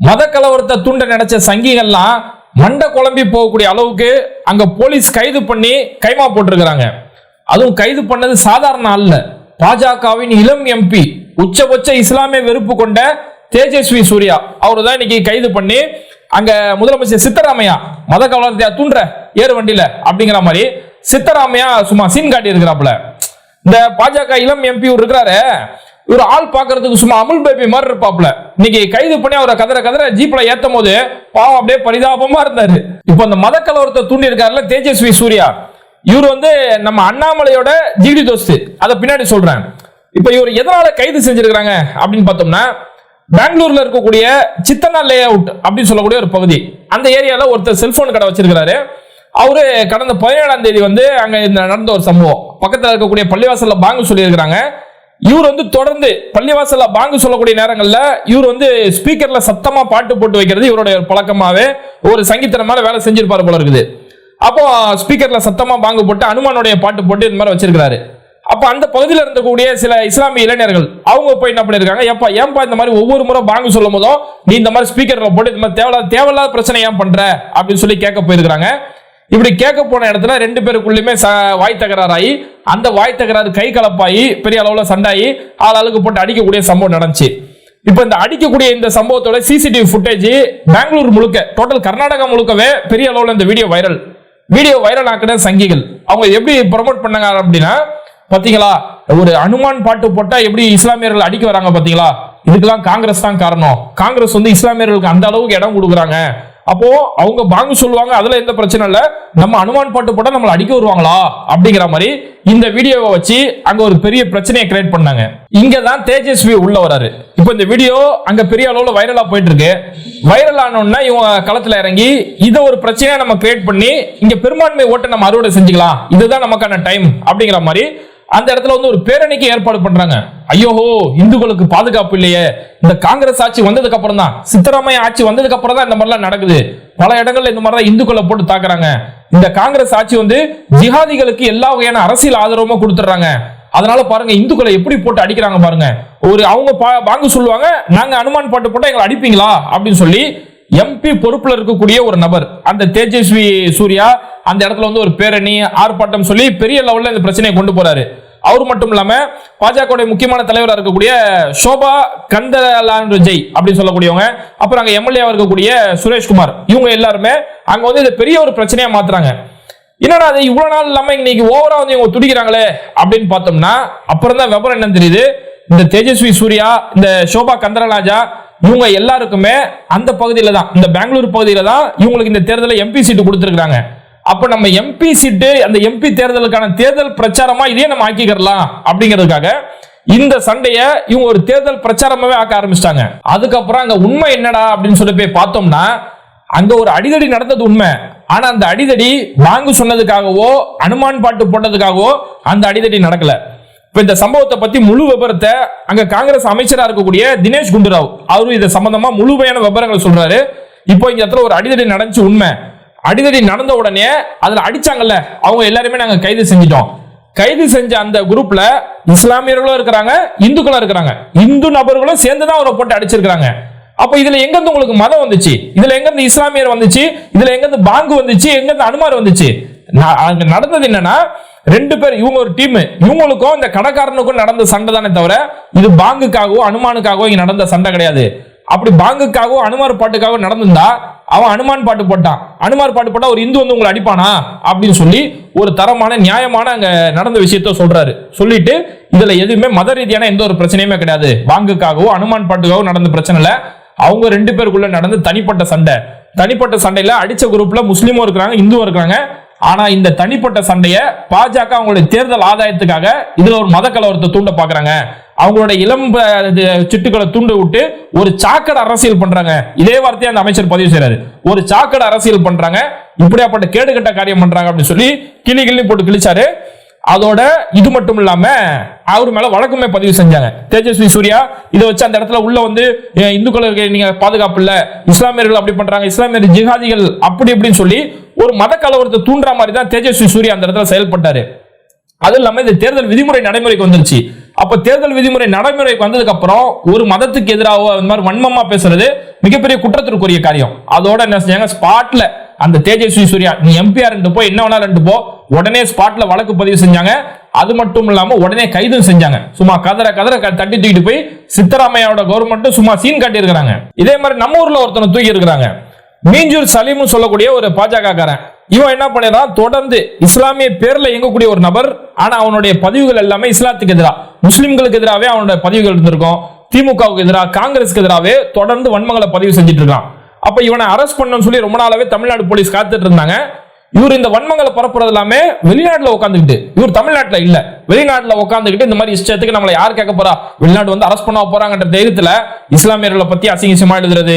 மத கலவரத்தை தூண்ட நினைச்ச சங்கிகள்லாம் மண்டை குழம்பி போகக்கூடிய அளவுக்கு அங்க போலீஸ் கைது பண்ணி கைமா போட்டிருக்கிறாங்க. அதுவும் கைது பண்ணது சாதாரண அல்ல. பாஜகவின் இளம் எம்பி உச்சபட்ச இஸ்லாமிய வெறுப்பு கொண்ட தேஜஸ்வி சூர்யா அவரு தான் இன்னைக்கு கைது பண்ணி அங்க முதலமைச்சர் சித்தராமையா மத கலவரத்தை தூண்டுற ஏறு வண்டியில அப்படிங்கிற மாதிரி சித்தராமையா சும்மா சீன் காட்டி இருக்கிறாப்புல இந்த பாஜக இளம் எம்பி இருக்கிறாரு இவர் ஆள் பார்க்கறதுக்கு சும்மா அமுல் பேபி மாதிரி இருப்பாப்ல இன்னைக்கு கைது பண்ணி அவரை கதற கதற ஜீப்ல ஏத்தும் போது பாவம் அப்படியே பரிதாபமா இருந்தாரு. இப்போ அந்த மத கலவரத்தை தூண்டி இருக்காருல்ல தேஜஸ்வி சூர்யா. இவர் வந்து நம்ம அண்ணாமலையோட ஜிடி தோஸ்து. அதை பின்னாடி சொல்றேன். இப்போ இவர் எதனால கைது செஞ்சிருக்கிறாங்க அப்படின்னு பார்த்தோம்னா பெங்களூர்ல இருக்கக்கூடிய சித்தனா லே அவுட் அப்படின்னு சொல்லக்கூடிய ஒரு பகுதி. அந்த ஏரியால ஒருத்தர் செல்போன் கடை வச்சிருக்கிறாரு. அவரு கடந்த பதினேழாம் தேதி வந்து அங்க இந்த நடந்த ஒரு சம்பவம். பக்கத்துல இருக்கக்கூடிய பள்ளிவாசல்ல பாங்க சொல்லியிருக்கிறாங்க. இவர் வந்து தொடர்ந்து பள்ளிவாசல்ல பாங்கு சொல்லக்கூடிய நேரங்கள்ல இவர் வந்து ஸ்பீக்கர்ல சத்தமா பாட்டு போட்டு வைக்கிறது இவருடைய பழக்கமாவே. ஒரு சங்கீதனமான வேலை செஞ்சிருப்பாரு போல இருக்குது. அப்போ ஸ்பீக்கர்ல சத்தமா பாங்கு போட்டு அனுமானுடைய பாட்டு போட்டு இந்த மாதிரி வச்சிருக்கிறாரு. அப்ப அந்த பகுதியில் இருந்தக்கூடிய சில இஸ்லாமிய இளைஞர்கள் அவங்க போய் என்ன பண்ணிருக்காங்க? ஏப்பா ஏன்பா இந்த மாதிரி ஒவ்வொரு முறை பாங்கு சொல்லும் போதும் நீ இந்த மாதிரி ஸ்பீக்கர்ல போட்டு இந்த மாதிரி தேவையில்லாத தேவையில்லாத பிரச்சனை ஏன் பண்ற? அப்படின்னு சொல்லி கேட்க போயிருக்காங்க இப்படி கேட்க போன இடத்துல ரெண்டு பேருக்குள்ளயுமே ச- வாய் தகராறாகி அந்த வாய் தகராறு கை கலப்பாகி பெரிய அளவுல சண்டாகி ஆள் ஆளுக்கு போட்டு அடிக்கக்கூடிய சம்பவம் நடந்துச்சு. இப்போ இந்த அடிக்கக்கூடிய இந்த சம்பவத்தோட சிசிடிவி ஃபுட்டேஜ் பெங்களூர் முழுக்க டோட்டல் கர்நாடகா முழுக்கவே பெரிய அளவுல இந்த வீடியோ வைரல் வீடியோ வைரல் ஆக்கின சங்கிகள். அவங்க எப்படி ப்ரொமோட் பண்ணாங்க அப்படின்னா பாத்தீங்களா ஒரு அனுமான் பாட்டு போட்டா எப்படி இஸ்லாமியர்கள் அடிக்க வராங்க பாத்தீங்களா? இதுக்கெல்லாம் காங்கிரஸ் தான் காரணம். காங்கிரஸ் வந்து இஸ்லாமியர்களுக்கு அந்த அளவுக்கு இடம் கொடுக்குறாங்க. அப்போ அவங்க பாங்கு சொல்லுவாங்க அதுல எந்த பிரச்சனை இல்ல. நம்ம அனுமான் பாட்டு போட்டா நம்மளை அடிக்க வருவாங்களா? அப்படிங்கிற மாதிரி இந்த வீடியோவை வச்சு அங்க ஒரு பெரிய பிரச்சனையை கிரியேட் பண்ணாங்க. இங்க தான் தேஜஸ்வி உள்ள வராரு. இப்போ இந்த வீடியோ அங்க பெரிய அளவுல வைரலா போயிட்டு இருக்கு வைரல் ஆனோன்னா இவங்க களத்துல இறங்கி இதை ஒரு பிரச்சனையா நம்ம கிரியேட் பண்ணி இங்க பெரும்பான்மை ஓட்டை நம்ம அறுவடை செஞ்சுக்கலாம். இதுதான் நமக்கான டைம் அப்படிங்கிற மாதிரி அந்த இடத்துல வந்து ஒரு பேரணிக்கு ஏற்பாடு பண்றாங்க. ஐயோஹோ இந்துக்களுக்கு பாதுகாப்பு இல்லையே. இந்த காங்கிரஸ் ஆட்சி வந்ததுக்கு அப்புறம் தான் சித்தராமையா ஆட்சி வந்ததுக்கு அப்புறம் தான் இந்த மாதிரிலாம் நடக்குது. பல இடங்கள்ல இந்த மாதிரிலாம் இந்துக்களை போட்டு தாக்குறாங்க. இந்த காங்கிரஸ் ஆட்சி வந்து ஜிஹாதிகளுக்கு எல்லா வகையான அரசியல் ஆதரவும் கொடுத்துட்றாங்க. அதனால பாருங்க இந்துக்களை எப்படி போட்டு அடிக்கிறாங்க பாருங்க. ஒரு அவங்க பா- வாங்க சொல்லுவாங்க நாங்க அனுமான் பாட்டு போட்டா எங்களை அடிப்பீங்களா? அப்படின்னு சொல்லி எம்பி பொறுப்புல இருக்கக்கூடிய ஒரு நபர் அந்த தேஜஸ்வி சூர்யா அந்த இடத்துல வந்து ஒரு பேரணி ஆர்ப்பாட்டம் சொல்லி பெரிய லெவல்ல இந்த பிரச்சனையை கொண்டு போறாரு. அவர் மட்டும் இல்லாம பாஜக முக்கியமான தலைவராக இருக்கக்கூடிய சோபா கந்தலான் விஜய் அப்படின்னு சொல்லக்கூடியவங்க அப்புறம் அங்க எம்எல்ஏவா இருக்கக்கூடிய சுரேஷ்குமார் இவங்க எல்லாருமே அங்க வந்து இதை பெரிய ஒரு பிரச்சனையா மாத்துறாங்க. என்னடா அது இவ்வளவு நாள் இல்லாம இன்னைக்கு ஓவரா வந்து இவங்க துடிக்கிறாங்களே அப்படின்னு பார்த்தோம்னா அப்புறம் தான் விவரம் என்னன்னு தெரியுது. இந்த தேஜஸ்வி சூர்யா இந்த சோபா கந்தரராஜா இவங்க எல்லாருக்குமே அந்த பகுதியில தான் இந்த பெங்களூர் பகுதியில தான் இவங்களுக்கு இந்த தேர்தலில் எம்பி சீட்டு கொடுத்துருக்காங்க அப்ப நம்ம எம்பி சீட்டு அந்த எம்பி தேர்தலுக்கான தேர்தல் பிரச்சாரமா இதே நம்ம ஆக்கிக்கிறலாம் அப்படிங்கிறதுக்காக இந்த சண்டைய இவங்க ஒரு தேர்தல் பிரச்சாரமாவே ஆக்க ஆரம்பிச்சிட்டாங்க. அதுக்கப்புறம் அங்க உண்மை என்னடா அப்படின்னு சொல்லி போய் பார்த்தோம்னா அங்க ஒரு அடிதடி நடந்தது உண்மை. ஆனா அந்த அடிதடி வாங்கு சொன்னதுக்காகவோ அனுமான் பாட்டு போட்டதுக்காகவோ அந்த அடிதடி நடக்கல. இப்ப இந்த சம்பவத்தை பத்தி முழு விபரத்தை அங்க காங்கிரஸ் அமைச்சரா இருக்கக்கூடிய தினேஷ் குண்டுராவ் அவரும் இது சம்பந்தமா முழுமையான விபரங்களை சொல்றாரு. இப்போ இங்க இடத்துல ஒரு அடிதடி நடந்துச்சு உண்மை. அடிதடி நடந்த உடனே அதுல அடிச்சாங்கல்ல அவங்க எல்லாருமே நாங்க கைது செஞ்சிட்டோம். கைது செஞ்ச அந்த குரூப்ல இஸ்லாமியர்களும் இருக்கிறாங்க இந்துக்களும் இருக்கிறாங்க. இந்து நபர்களும் சேர்ந்து தான் அவரை போட்டு அடிச்சிருக்காங்க அப்ப இதுல எங்கிருந்து உங்களுக்கு மதம் வந்துச்சு? இதுல எங்கிருந்து இஸ்லாமியர் வந்துச்சு? இதுல எங்கிருந்து பாங்கு வந்துச்சு? எங்கிருந்து அனுமார் வந்துச்சு? நான் அங்க நடந்தது என்னன்னா ரெண்டு பேர் இவங்க ஒரு டீம் இவங்களுக்கும் இந்த கடைக்காரனுக்கும் நடந்த சண்டை தானே தவிர இது பாங்குக்காகவோ அனுமானுக்காகவோ இங்க நடந்த சண்டை கிடையாது. அப்படி பாங்குக்காகவும் அனுமார் பாட்டுக்காகவும் நடந்திருந்தா அவன் அனுமான் பாட்டு போட்டான். அனுமார் பாட்டு போட்டா ஒரு இந்து வந்து உங்களை அடிப்பானா? அப்படின்னு சொல்லி ஒரு தரமான நியாயமான அங்க நடந்த விஷயத்த சொல்றாரு. சொல்லிட்டு இதுல எதுவுமே மத ரீதியான எந்த ஒரு பிரச்சனையுமே கிடையாது. பாங்குக்காகவோ அனுமான் பாட்டுக்காகவோ நடந்த பிரச்சனை இல்ல. அவங்க ரெண்டு பேருக்குள்ள நடந்த தனிப்பட்ட சண்டை. தனிப்பட்ட சண்டையில அடிச்ச குரூப்ல முஸ்லீமும் இருக்கிறாங்க இந்துவும் இருக்கிறாங்க. ஆனா இந்த தனிப்பட்ட சண்டைய பாஜக அவங்களுடைய தேர்தல் ஆதாயத்துக்காக இதுல ஒரு மத கலவரத்தை தூண்ட பாக்குறாங்க. அவங்களோட இளம் இது சிட்டுக்களை தூண்ட விட்டு ஒரு சாக்கடை அரசியல் பண்றாங்க. இதே வார்த்தையை அந்த அமைச்சர் பதிவு செய்யறாரு ஒரு சாக்கடை அரசியல் பண்றாங்க. இப்படியாப்பட்ட கேடுகட்ட காரியம் பண்றாங்க அப்படின்னு சொல்லி கிளி கிளி போட்டு கிழிச்சாரு. அதோட இது மட்டும் இல்லாம அவர் மேல வழக்குமே பதிவு செஞ்சாங்க. தேஜஸ்வி சூர்யா இதை வச்சு அந்த இடத்துல உள்ள வந்து இந்துக்களுக்கு நீங்க பாதுகாப்பு இல்ல இஸ்லாமியர்கள் அப்படி பண்றாங்க இஸ்லாமியர் ஜிஹாதிகள் அப்படி இப்படின்னு சொல்லி ஒரு மத கலவரத்தை தூண்டுற மாதிரி தான் தேஜஸ்வி சூர்யா அந்த இடத்துல செயல்பட்டாரு. அது இல்லாம இந்த தேர்தல் விதிமுறை நடைமுறைக்கு வந்துருச்சு. அப்ப தேர்தல் விதிமுறை நடைமுறைக்கு வந்ததுக்கு அப்புறம் ஒரு மதத்துக்கு எதிராக இந்த மாதிரி வன்மமா பேசுறது மிகப்பெரிய குற்றத்திற்குரிய காரியம். அதோட என்ன செஞ்சாங்க? ஸ்பாட்ல அந்த தேஜஸ்வி சூர்யா நீ எம்பிஆர் ரெண்டு போ என்ன வேணா ரெண்டு போ உடனே ஸ்பாட்ல வழக்கு பதிவு செஞ்சாங்க. அது மட்டும் இல்லாம உடனே கைதும் செஞ்சாங்க. சும்மா கதற கதற க- தட்டி தூக்கிட்டு போய் சித்தராமையாவோட கவர்மெண்ட் சும்மா சீன் காட்டி இருக்கிறாங்க இதே மாதிரி நம்ம ஊர்ல ஒருத்தனை தூக்கி இருக்கிறாங்க. மீஞ்சூர் சலீம்னு சொல்லக்கூடிய ஒரு பாஜக காரன் இவன் என்ன பண்ணிடுறான்? தொடர்ந்து இஸ்லாமிய பேர்ல இயங்கக்கூடிய ஒரு நபர் ஆனா அவனுடைய பதிவுகள் எல்லாமே இஸ்லாத்துக்கு எதிராக முஸ்லிம்களுக்கு எதிராகவே அவனுடைய பதிவுகள் இருந்திருக்கும். திமுகவுக்கு எதிராக காங்கிரஸ்க்கு எதிராகவே தொடர்ந்து வன்மங்களை பதிவு செஞ்சுட்டு இருக்கான். அப்ப இவனை அரெஸ்ட் பண்ணணும்னு சொல்லி ரொம்ப நாளாவே தமிழ்நாடு போலீஸ் காத்துட்டு இருந்தாங்க. இவர் இந்த வன்மங்களை பரப்புறது எல்லாமே வெளிநாட்டுல உட்காந்துக்கிட்டு இவர் தமிழ்நாட்டுல இல்ல. வெளிநாட்டுல உட்காந்துக்கிட்டு இந்த மாதிரி இஷ்டத்துக்கு நம்மளை யார் கேட்க போறா? வெளிநாடு வந்து அரெஸ்ட் பண்ண போறாங்கன்ற தைரியத்துல இஸ்லாமியர்களை பத்தி அசிங்கசியமா எழுதுறது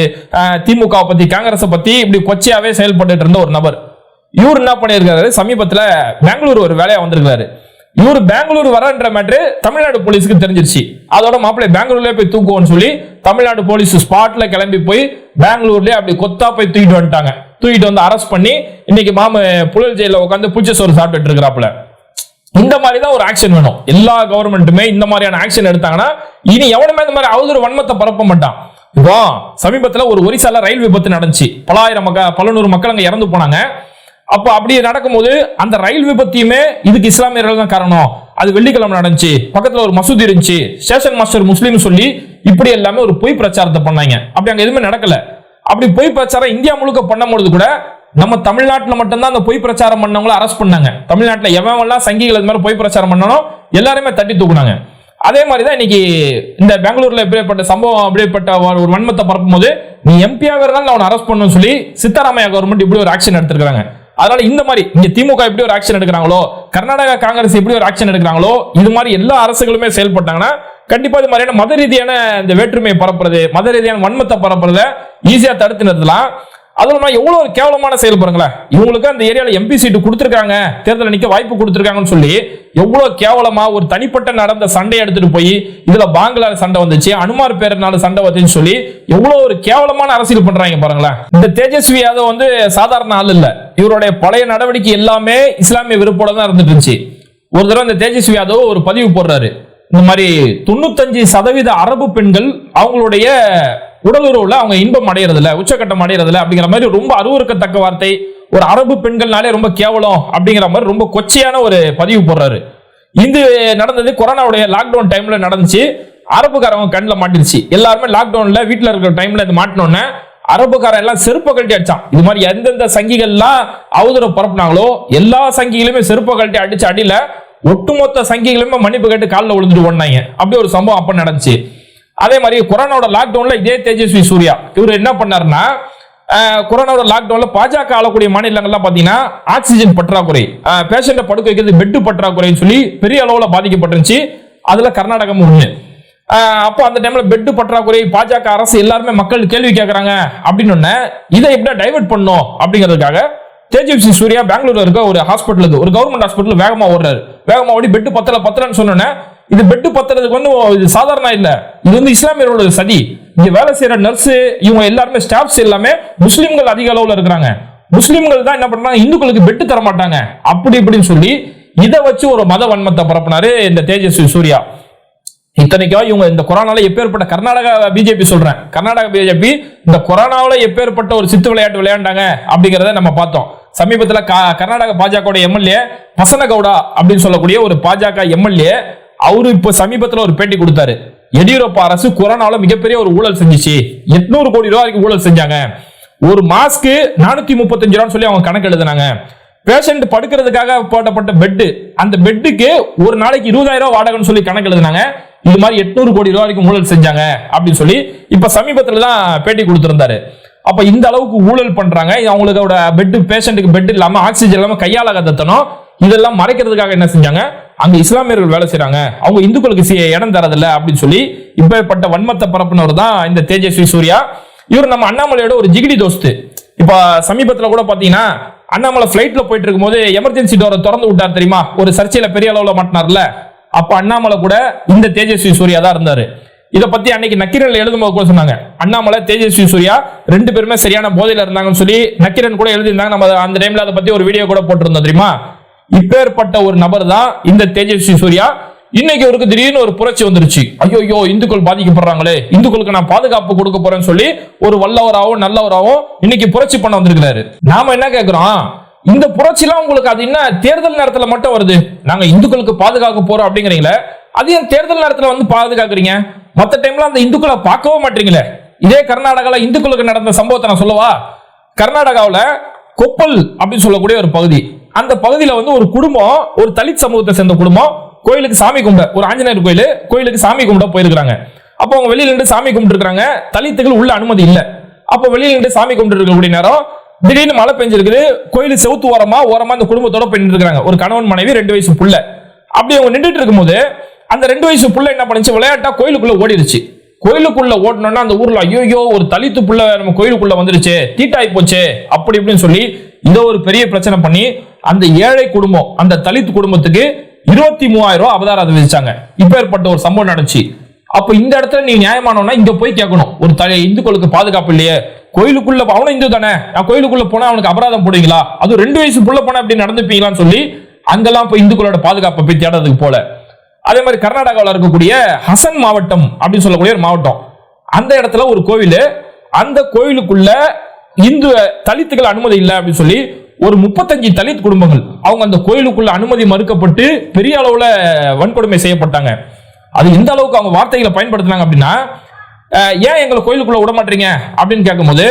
திமுக பத்தி காங்கிரஸை பத்தி இப்படி கொச்சையாவே செயல்பட்டு இருந்த ஒரு நபர். இவர் என்ன பண்ணியிருக்காரு? சமீபத்துல பெங்களூர் ஒரு வேலையா வந்திருக்காரு இவர் பெங்களூர் வரன்ற மேட்ரு தமிழ்நாடு போலீஸுக்கு தெரிஞ்சிருச்சு. அதோட மாப்பிள்ளை பெங்களூர்லயே போய் தூக்குவோம்னு சொல்லி தமிழ்நாடு போலீஸ் ஸ்பாட்ல கிளம்பி போய் பெங்களூர்லயே அப்படி கொத்தா போய் தூக்கிட்டு வந்துட்டாங்க. தூக்கிட்டு வந்து அரெஸ்ட் பண்ணி இன்னைக்கு மாம புழல் ஜெயில உட்காந்து பூச்சை சோறு சாப்பிட்டு இருக்கிறாப்புல. இந்த மாதிரி தான் ஒரு ஆக்ஷன் வேணும். எல்லா கவர்மெண்ட்டுமே இந்த மாதிரியான ஆக்ஷன் எடுத்தாங்கன்னா இனி எவனுமே இந்த மாதிரி அவதூறு வன்மத்தை பரப்ப மாட்டான். இப்போ சமீபத்துல ஒரு ஒரிசால ரயில் விபத்து நடந்துச்சு. பலாயிரம் மக்க பல நூறு மக்கள் அங்க இறந்து போனாங்க. அப்ப அப்படி நடக்கும்போது அந்த ரயில் விபத்தையுமே இதுக்கு இஸ்லாமியர்கள் தான் காரணம். அது வெள்ளிக்கிழமை நடந்துச்சு. பக்கத்துல ஒரு மசூதி இருந்துச்சு. ஸ்டேஷன் மாஸ்டர் முஸ்லீம் சொல்லி இப்படி எல்லாமே ஒரு பொய் பிரச்சாரத்தை பண்ணாங்க. அப்படி அங்க எதுவுமே நடக்கல. அப்படி பொய் பிரச்சாரம் இந்தியா முழுக்க பண்ணும்பொழுது கூட நம்ம தமிழ்நாட்டில் மட்டும்தான் அந்த பொய் பிரச்சாரம் பண்ணவங்கள அரெஸ்ட் பண்ணாங்க. தமிழ்நாட்டில் எவன் எல்லாம் சங்கிகள் இது மாதிரி பொய் பிரச்சாரம் பண்ணனோ எல்லாருமே தட்டி தூக்குனாங்க. அதே மாதிரி தான் இன்னைக்கு இந்த பெங்களூர்ல எப்படிப்பட்ட சம்பவம் அப்படிப்பட்ட ஒரு ஒரு வன்மத்தை பரப்பும் போது நீ எம்பியாக இருந்தாலும் அவனை அரெஸ்ட் பண்ணணும்னு சொல்லி சித்தராமையா கவர்மெண்ட் இப்படி ஒரு ஆக்ஷன் எடுத்திருக்காங்க அதனால இந்த மாதிரி இங்க திமுக எப்படி ஒரு ஆக்ஷன் எடுக்கிறாங்களோ கர்நாடகா காங்கிரஸ் எப்படி ஒரு ஆக்ஷன் எடுக்கிறாங்களோ இது மாதிரி எல்லா அரசுகளுமே செயல்பட்டாங்கன்னா கண்டிப்பா இது மாதிரியான மத ரீதியான இந்த வேற்றுமையை பரப்புறது மத ரீதியான வன்மத்தை பரப்புறத ஈஸியா தடுத்து நிறுத்தலாம். அதுவும் நான் எவ்வளவு ஒரு கேவலமான செயல் பாருங்களேன். இவங்களுக்கு அந்த ஏரியாவில் எம்பி சீட்டு கொடுத்துருக்காங்க. தேர்தல் நிக்க வாய்ப்பு கொடுத்துருக்காங்கன்னு சொல்லி எவ்வளவு கேவலமா ஒரு தனிப்பட்ட நடந்த சண்டை எடுத்துட்டு போய் இதுல பாங்களால சண்டை வந்துச்சு அனுமார் பேரனால சண்டை வந்துச்சுன்னு சொல்லி எவ்வளவு ஒரு கேவலமான அரசியல் பண்றாங்க பாருங்களேன். இந்த தேஜஸ்வி யாதவ் வந்து சாதாரண ஆள் இல்ல. இவருடைய பழைய நடவடிக்கை எல்லாமே இஸ்லாமிய விருப்போட தான் இருந்துட்டு இருந்துச்சு. ஒரு தடவை இந்த தேஜஸ்வி யாதவ் ஒரு பதிவு போடுறாரு. இந்த மாதிரி தொண்ணூத்தஞ்சு சதவீத அரபு பெண்கள் அவங்களுடைய உடலுறவுல அவங்க இன்பம் அடையறதில்ல உச்சக்கட்டம் அடையறதில்ல அப்படிங்கிற மாதிரி ரொம்ப அருவறுக்கத்தக்க வார்த்தை. ஒரு அரபு பெண்கள்னாலே ரொம்ப கேவலம் அப்படிங்கிற மாதிரி ரொம்ப கொச்சையான ஒரு பதிவு போடுறாரு. இது நடந்தது கொரோனாவுடைய லாக்டவுன் டைம்ல நடந்துச்சு. அரபுக்காரவங்க கண்ணில் மாட்டிருச்சு. எல்லாருமே லாக்டவுன்ல வீட்டில் இருக்கிற டைம்ல இது மாட்டினோன்னே அரபுக்காரன் எல்லாம் செருப்பை கழட்டி அடிச்சான். இது மாதிரி எந்தெந்த சங்கிகள்லாம் அவதூற பரப்புனாங்களோ எல்லா சங்கிகளுமே செருப்பை கழட்டி அடிச்சு அடியில ஒட்டுமொத்த சங்கிகளுமே மன்னிப்பு கேட்டு காலில் விழுந்துட்டு ஓடினாங்க. அப்படி ஒரு சம்பவம் அப்ப நடந்துச்சு. அதே மாதிரி கொரோனாவோட லாக்டவுன்ல இதே தேஜஸ்வி சூர்யா. இவர் என்ன பண்ணாருன்னா கொரோனாவோட லாக்டவுன்ல பாஜக ஆளக்கூடிய மாநிலங்கள்லாம் பாத்தீங்கன்னா ஆக்சிஜன் பற்றாக்குறை பேஷண்ட்டை படுக்க வைக்கிறது பெட்டு பற்றாக்குறைன்னு சொல்லி பெரிய அளவுல பாதிக்கப்பட்டிருந்துச்சு. அதுல கர்நாடகம் ஒண்ணு. அப்போ அந்த டைம்ல பெட் பற்றாக்குறை பாஜக அரசு எல்லாருமே மக்கள் கேள்வி கேட்கறாங்க அப்படின்னு இதை எப்படி டைவர்ட் பண்ணும் அப்படிங்கிறதுக்காக தேஜஸ்வி சூர்யா பெங்களூர்ல இருக்க ஒரு ஹாஸ்பிட்டலுக்கு ஒரு கவர்மெண்ட் ஹாஸ்பிட்டல் வேகமா ஓடுறாரு. வேகமா ஓடி பெட் பத்தல பத்தலன்னு சொன்னோன்னே இது பெட்டு பத்துறதுக்கு வந்து இது சாதாரண இல்ல. இது வந்து இஸ்லாமியர்களோட சதி. இங்க வேலை செய்யற நர்ஸ் இவங்க எல்லாருமே ஸ்டாஃப்ஸ் எல்லாமே முஸ்லிம்கள் அதிக அளவுல இருக்கிறாங்க. முஸ்லிம்கள் தான் என்ன பண்றாங்க? இந்துக்களுக்கு பெட்டு தர மாட்டாங்க. அப்படி இப்படின்னு சொல்லி இதை வச்சு ஒரு மத வன்மத்தை பரப்புனாரு இந்த தேஜஸ்வி சூர்யா. இத்தனைக்கா இவங்க இந்த கொரோனால எப்பேற்பட்ட கர்நாடகா பிஜேபி சொல்றேன். கர்நாடகா பிஜேபி இந்த கொரோனாவுல எப்பேற்பட்ட ஒரு சித்து விளையாட்டு விளையாண்டாங்க அப்படிங்கிறத நம்ம பார்த்தோம். சமீபத்துல க- கர்நாடக பாஜக எம்எல்ஏ பசனகவுடா அப்படின்னு சொல்லக்கூடிய ஒரு பாஜக எம்எல்ஏ அவரு இப்ப சமீபத்துல ஒரு பேட்டி கொடுத்தாரு. எடியூரப்பா அரசு கொரோனால மிகப்பெரிய ஒரு ஊழல் செஞ்சுச்சு. எட்நூறு கோடி ரூபாய்க்கு ஊழல் செஞ்சாங்க. ஒரு மாஸ்க்கு நானூத்தி முப்பத்தஞ்சு ரூபான்னு சொல்லி அவங்க கணக்கு எழுதினாங்க. பேஷண்ட் படுக்கிறதுக்காக போட்டப்பட்ட பெட்டு அந்த பெட்டுக்கு ஒரு நாளைக்கு இருபதாயிரம் ரூபாய் வாடகைன்னு சொல்லி கணக்கு எழுதினாங்க. இது மாதிரி எட்நூறு கோடி ரூபாய் வரைக்கும் ஊழல் செஞ்சாங்க அப்படின்னு சொல்லி இப்ப சமீபத்துல தான் பேட்டி கொடுத்திருந்தாரு. அப்ப இந்த அளவுக்கு ஊழல் பண்றாங்க. இது அவங்களோட பெட் பேஷண்ட்டுக்கு பெட் இல்லாம ஆக்சிஜன் இல்லாம கையால கத்தணும் இதெல்லாம் மறைக்கிறதுக்காக என்ன செஞ்சாங்க? அங்க இஸ்லாமியர்கள் வேலை செய்யறாங்க அவங்க இந்துக்களுக்கு சி- இடம் தரதில்ல அப்படின்னு சொல்லி இப்பேற்பட்ட வன்மத்தை பரப்புனவர் தான் இந்த தேஜஸ்வி சூர்யா. இவர் நம்ம அண்ணாமலையோட ஒரு ஜிகிடி தோஸ்து. இப்ப சமீபத்துல கூட பாத்தீங்கன்னா அண்ணாமலை பிளைட்ல போயிட்டு இருக்கும்போது எமர்ஜென்சி டோரை திறந்து விட்டார் தெரியுமா? ஒரு சர்ச்சையில பெரிய அளவுல மாட்டினார்ல. அப்ப அண்ணாமலை கூட இந்த தேஜஸ்வி சூர்யா தான் இருந்தாரு. இதை பத்தி அன்னைக்கு நக்கீரன் எழுதும்போது கூட சொன்னாங்க. அண்ணாமலை தேஜஸ்வி சூர்யா ரெண்டு பேருமே சரியான போதையில இருந்தாங்கன்னு சொல்லி நக்கீரன் கூட எழுதியிருந்தாங்க. நம்ம அந்த டைம்ல அதை பத்தி ஒரு வீடியோ கூட போட்டிருந்தோம் தெரியுமா? இப்பேற்பட்ட ஒரு நபர் தான் இந்த தேஜஸ்வி சூர்யா. இன்னைக்கு அவருக்கு திடீர்னு ஒரு புரட்சி வந்துருச்சு. ஐயோ ஐயோ இந்துக்கள் பாதிக்கப்படுறாங்களே. இந்துக்களுக்கு நான் பாதுகாப்பு கொடுக்க போறேன்னு சொல்லி ஒரு வல்லவராகவும் நல்லவராகவும் இன்னைக்கு புரட்சி பண்ண வந்திருக்கிறாரு. நாம என்ன கேட்கிறோம் இந்த புரட்சிலாம் உங்களுக்கு அது என்ன? தேர்தல் நேரத்துல மட்டும் வருது. நாங்க இந்துக்களுக்கு பாதுகாக்க போறோம் அப்படிங்கிறீங்களே. அது ஏன் தேர்தல் நேரத்துல வந்து பாதுகாக்கிறீங்க. மத்த டைம்ல அந்த இந்துக்களை பார்க்கவே மாட்டீங்களே. இதே கர்நாடகால இந்துக்களுக்கு நடந்த சம்பவத்தை நான் சொல்லவா? கர்நாடகாவில் கொப்பல் அப்படின்னு சொல்லக்கூடிய ஒரு பகுதி. அந்த பகுதியில வந்து ஒரு குடும்பம் ஒரு தலித் சமூகத்தை சேர்ந்த குடும்பம் கோயிலுக்கு சாமி கும்பிட ஒரு ஆஞ்சநேயர் கோயில் கோயிலுக்கு சாமி கும்பிட போயிருக்காங்க அப்போ அவங்க வெளியில நின்று சாமி கும்பிட்டுருக்காங்க தலித்துகள் உள்ள அனுமதி இல்லை. அப்போ வெளியில நின்று சாமி கும்பிட்டு இருக்கக்கூடிய நேரம் திடீர்னு மழை பெஞ்சிருக்குது கோயில் செவுத்து ஓரமா ஓரமா அந்த குடும்பத்தோட போய் இருக்காங்க ஒரு கணவன் மனைவி ரெண்டு வயசு புள்ள. அப்படி அவங்க நின்றுட்டு இருக்கும்போது அந்த ரெண்டு வயசு புள்ள என்ன பண்ணுச்சு? விளையாட்டா கோயிலுக்குள்ள ஓடிடுச்சு கோயிலுக்குள்ள ஓடணும்னா அந்த ஊர்ல ஐயோயோ ஒரு தலித்து புள்ள நம்ம கோயிலுக்குள்ள வந்துருச்சு தீட்டாய் போச்சு அப்படி இப்படின்னு சொல்லி இதை ஒரு பெரிய பிரச்சனை பண்ணி அந்த ஏழை குடும்பம் அந்த தலித் குடும்பத்துக்கு இருபத்தி மூவாயிரம் ரூபாய் அபதாரம் விதிச்சாங்க. இப்ப ஏற்பட்ட ஒரு சம்பவம் நடந்துச்சு. அப்ப இந்த இடத்துல நீ நியாயமானவனா இங்க போய் கேட்கணும். ஒரு தலை இந்துக்களுக்கு பாதுகாப்பு இல்லையே. கோயிலுக்குள்ள அவனும் இந்து தானே. நான் கோயிலுக்குள்ள போனா அவனுக்கு அபராதம் போடுவீங்களா? அது ரெண்டு வயசு புள்ள போனா அப்படி நடந்துப்பீங்களான்னு சொல்லி அங்கெல்லாம் போய் இந்துக்களோட பாதுகாப்பை போய் தேடுறதுக்கு போல. அதே மாதிரி கர்நாடகாவில் இருக்கக்கூடிய ஹசன் மாவட்டம் அப்படின்னு சொல்லக்கூடிய ஒரு மாவட்டம். அந்த இடத்துல ஒரு கோவில். அந்த கோயிலுக்குள்ள இந்து தலித்துகள் அனுமதி இல்லை அப்படின்னு சொல்லி ஒரு முப்பத்தஞ்சு தலித் குடும்பங்கள். அவங்க அந்த கோயிலுக்குள்ள அனுமதி மறுக்கப்பட்டு பெரிய அளவுல வன்கொடுமை செய்யப்பட்டாங்க. அது எந்த அளவுக்கு அவங்க வார்த்தைகளை பயன்படுத்தினாங்க அப்படின்னா ஏன் எங்களை கோயிலுக்குள்ள விட மாட்டீங்க? அப்படின்னு கேட்கும்போது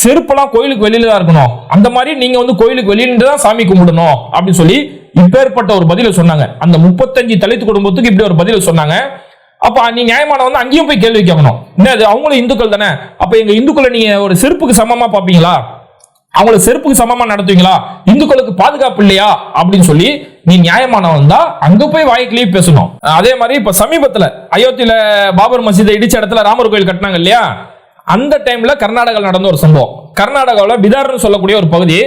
செருப்பெல்லாம் கோயிலுக்கு வெளியில தான் இருக்கணும். அந்த மாதிரி நீங்க வந்து கோயிலுக்கு வெளியில தான் சாமி கும்பிடணும் அப்படின்னு சொல்லி இப்பேற்பட்ட ஒரு பதில சொன்னாங்க. அந்த முப்பத்தஞ்சு தலித்து குடும்பத்துக்கு இப்படி ஒரு பதில சொன்னாங்க. அப்ப நீ நியாயமான வந்து அங்கேயும் போய் கேள்வி கேட்கணும். என்ன அது அவங்களும் இந்துக்கள் தானே? அப்ப எங்க இந்துக்களை நீங்க ஒரு செருப்புக்கு சமமா பாப்பீங்களா அவங்கள செருப்புக்கு சமமா நடத்துவீங்களா? இந்துக்களுக்கு பாதுகாப்பு இல்லையா? அப்படின்னு சொல்லி நீ நியாயமானவன் தான். அங்க போய் வாய்க்கிலேயே பேசணும். அதே மாதிரி இப்ப சமீபத்துல அயோத்தியில பாபர் மசீதை இடிச்ச இடத்துல ராமர் கோயில் கட்டினாங்க இல்லையா? அந்த டைம்ல கர்நாடகாவில் நடந்த ஒரு சம்பவம். கர்நாடகாவில் பிதார்னு சொல்லக்கூடிய ஒரு பகுதி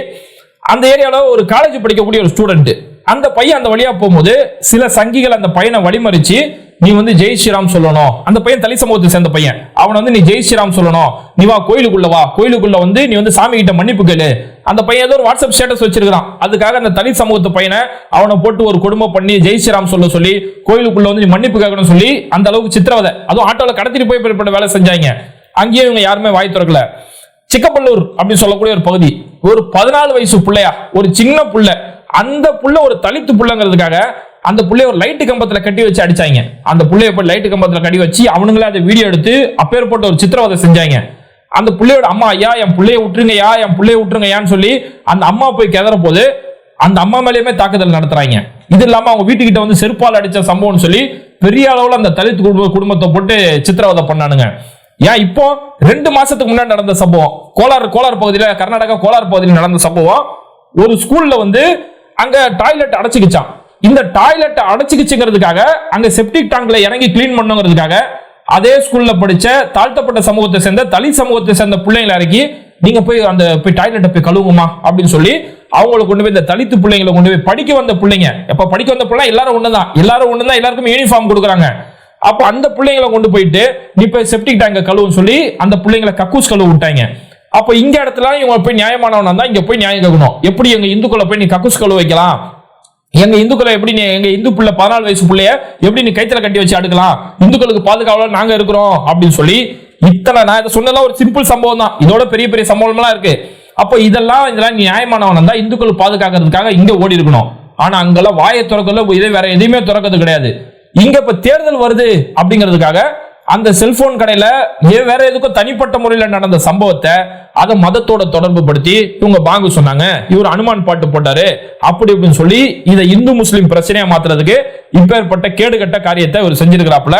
அந்த ஏரியாவில் ஒரு காலேஜ் படிக்கக்கூடிய ஒரு ஸ்டூடெண்ட் அந்த பையன் அந்த வழியா போகும்போது சில சங்கிகள் அந்த பையனை வழிமறிச்சு நீ வந்து ஜெய் ஸ்ரீராம் சொல்லணும். அந்த பையன் தலி சமூகத்தை சேர்ந்த பையன். அவன் வந்து நீ ஜெய் ஸ்ரீராம் சொல்லணும். நீ வா கோயிலுக்குள்ள வா. கோயிலுக்குள்ள வந்து நீ வந்து சாமி கிட்ட மன்னிப்பு கேளு. அந்த பையன் ஏதோ ஒரு வாட்ஸ்அப் ஸ்டேட்டஸ் வச்சிருக்கான் அதுக்காக அந்த தலி சமூகத்து பையனை அவனை போட்டு ஒரு குடும்பம் பண்ணி ஜெய் ஸ்ரீராம் சொல்ல சொல்லி கோயிலுக்குள்ள வந்து நீ மன்னிப்பு கேட்கணும்னு சொல்லி அந்த அளவுக்கு சித்திரவதை. அதுவும் ஆட்டோல கடத்திட்டு போய் இப்படிப்பட்ட வேலை செஞ்சாங்க. அங்கேயும் இவங்க யாருமே வாய் திறக்கல. சிக்கப்பள்ளூர் அப்படின்னு சொல்லக்கூடிய ஒரு பகுதி. ஒரு பதினாலு வயசு பிள்ளையா? ஒரு சின்ன புள்ள. அந்த புள்ள ஒரு தலித்து புள்ளங்கிறதுக்காக அந்த பிள்ளைய ஒரு லைட்டு கம்பத்தில் கட்டி வச்சு அடிச்சாங்க. அந்த பிள்ளைய போய் லைட்டு கம்பத்தில் கட்டி வச்சு அவனுங்களே அந்த வீடியோ எடுத்து அப்பேற்பட்ட ஒரு சித்திரவதை செஞ்சாங்க. அந்த புள்ளையோட அம்மா ஐயா என் புள்ளைய விட்டுருங்கய்யா என் புள்ளைய விட்டுருங்கய்யான்னு சொல்லி அந்த அம்மா போய் கிதற போது அந்த அம்மா மேலேயுமே தாக்குதல் நடத்துறாங்க. இது இல்லாம அவங்க வீட்டுக்கிட்ட வந்து செருப்பால் அடிச்ச சம்பவம்னு சொல்லி பெரிய அளவுல அந்த தலித் குடும்ப குடும்பத்தை போட்டு சித்திரவதை பண்ணானுங்க. ஏன் இப்போ ரெண்டு மாசத்துக்கு முன்னாடி நடந்த சம்பவம் கோலார் கோலார் பகுதியில கர்நாடகா கோலார் பகுதியில் நடந்த சம்பவம் ஒரு ஸ்கூல்ல வந்து அங்க டாய்லெட் அடைச்சிக்கிச்சான் இந்த டாய்லெட் அடைச்சிக்கிச்சுங்கிறதுக்காக அங்க செப்டிக் டேங்க்ல இறங்கி கிளீன் பண்ணுங்கிறதுக்காக அதே ஸ்கூல்ல படிச்ச தாழ்த்தப்பட்ட சமூகத்தை சேர்ந்த தலித் சமூகத்தை சேர்ந்த பிள்ளைங்களை இறக்கி நீங்க போய் அந்த போய் டாய்லெட்டை போய் கழுவுமா அப்படின்னு சொல்லி அவங்களை கொண்டு போய் இந்த தலித்து பிள்ளைங்களை கொண்டு போய் படிக்க வந்த பிள்ளைங்க. எப்ப படிக்க வந்த பிள்ளை எல்லாரும் ஒண்ணுதான். எல்லாரும் ஒண்ணுதான். எல்லாருக்கும் யூனிஃபார்ம் கொடுக்குறாங்க. அப்ப அந்த பிள்ளைங்களை கொண்டு போயிட்டு நீ போய் செப்டிக் டேங்க கழுவுன்னு சொல்லி அந்த பிள்ளைங்களை கக்கூஸ் கழுவு விட்டாங்க. அப்ப இங்க இடத்துல இவங்க போய் நியாயமானவனா தான் இங்க போய் நியாயம் கேட்கணும். எப்படி எங்க இந்துக்களை போய் நீ கக்கூஸ் கழுவு வைக்கலாம்? எங்க இந்துக்களை எப்படி நீ எங்க இந்து பிள்ளை பதினாலு வயசு பிள்ளைய எப்படி நீ கைத்துல கட்டி வச்சு அடுக்கலாம்? இந்துக்களுக்கு பாதுகாவலர் நாங்க இருக்கிறோம் அப்படின்னு சொல்லி இத்தனை நான் இதை சொன்னதெல்லாம் ஒரு சிம்பிள் சம்பவம் தான். இதோட பெரிய பெரிய சம்பவம்லாம் இருக்கு. அப்போ இதெல்லாம் இதெல்லாம் நியாயமானவன் தான். இந்துக்கள் பாதுகாக்கிறதுக்காக இங்க ஓடி இருக்கணும். ஆனா அங்கெல்லாம் வாயை திறக்கல இதே வேற எதையுமே திறக்கிறது கிடையாது. இங்க இப்ப தேர்தல் வருது அப்படிங்கிறதுக்காக அந்த செல்போன் கடையில ஏ வேற எதுக்கும் தனிப்பட்ட முறையில் நடந்த சம்பவத்தை அதை மதத்தோட தொடர்பு படுத்தி இவங்க பாங்கு சொன்னாங்க. இவர் அனுமான் பாட்டு போட்டாரு. அப்படி இப்படின்னு சொல்லி இதை இந்து முஸ்லீம் பிரச்சனையா மாத்துறதுக்கு இப்பேற்பட்ட கேடுகட்ட காரியத்தை இவர் செஞ்சிருக்கிறாப்புல.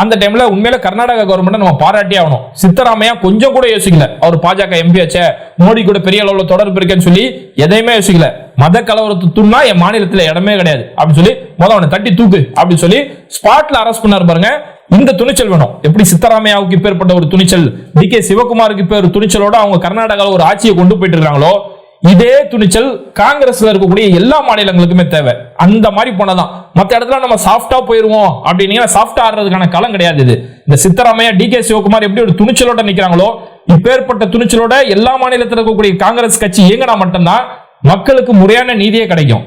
அந்த டைம்ல உண்மையில கர்நாடகா கவர்மெண்ட் நம்ம பாராட்டி ஆகணும். சித்தராமையா கொஞ்சம் கூட யோசிக்கல. அவர் பாஜக எம்பி ஆச்சே மோடி கூட பெரிய அளவுல தொடர்பு இருக்கேன்னு சொல்லி எதையுமே யோசிக்கல. மத கலவரத்து துண்ணா என் மாநிலத்துல இடமே கிடையாது. அப்படின்னு சொல்லி முதல் அவனை தட்டி தூக்கு அப்படின்னு சொல்லி ஸ்பாட்ல அரெஸ்ட் பண்ணாரு பாருங்க. இந்த துணிச்சல் வேணும். எப்படி சித்தராமையாவுக்கு பேர்பட்ட ஒரு துணிச்சல் டி கே சிவகுமாருக்கு பேர் ஒரு துணிச்சலோட அவங்க கர்நாடகாவில் ஒரு ஆட்சியை கொண்டு போயிட்டு இருக்காங்களோ இதே துணிச்சல் காங்கிரஸ்ல இருக்கக்கூடிய எல்லா மாநிலங்களுக்குமே தேவை. அந்த மாதிரி போனதான். மற்ற இடத்துல நம்ம சாஃப்டா போயிருவோம் அப்படின்னீங்கன்னா சாஃப்டா ஆடுறதுக்கான களம் கிடையாது இது. இந்த சித்தராமையா டி கே சிவகுமார் எப்படி ஒரு துணிச்சலோட நிக்கிறாங்களோ இப்பேற்பட்ட துணிச்சலோட எல்லா மாநிலத்தில் இருக்கக்கூடிய காங்கிரஸ் கட்சி இயங்கினா மட்டும்தான் மக்களுக்கு முறையான நீதியே கிடைக்கும்.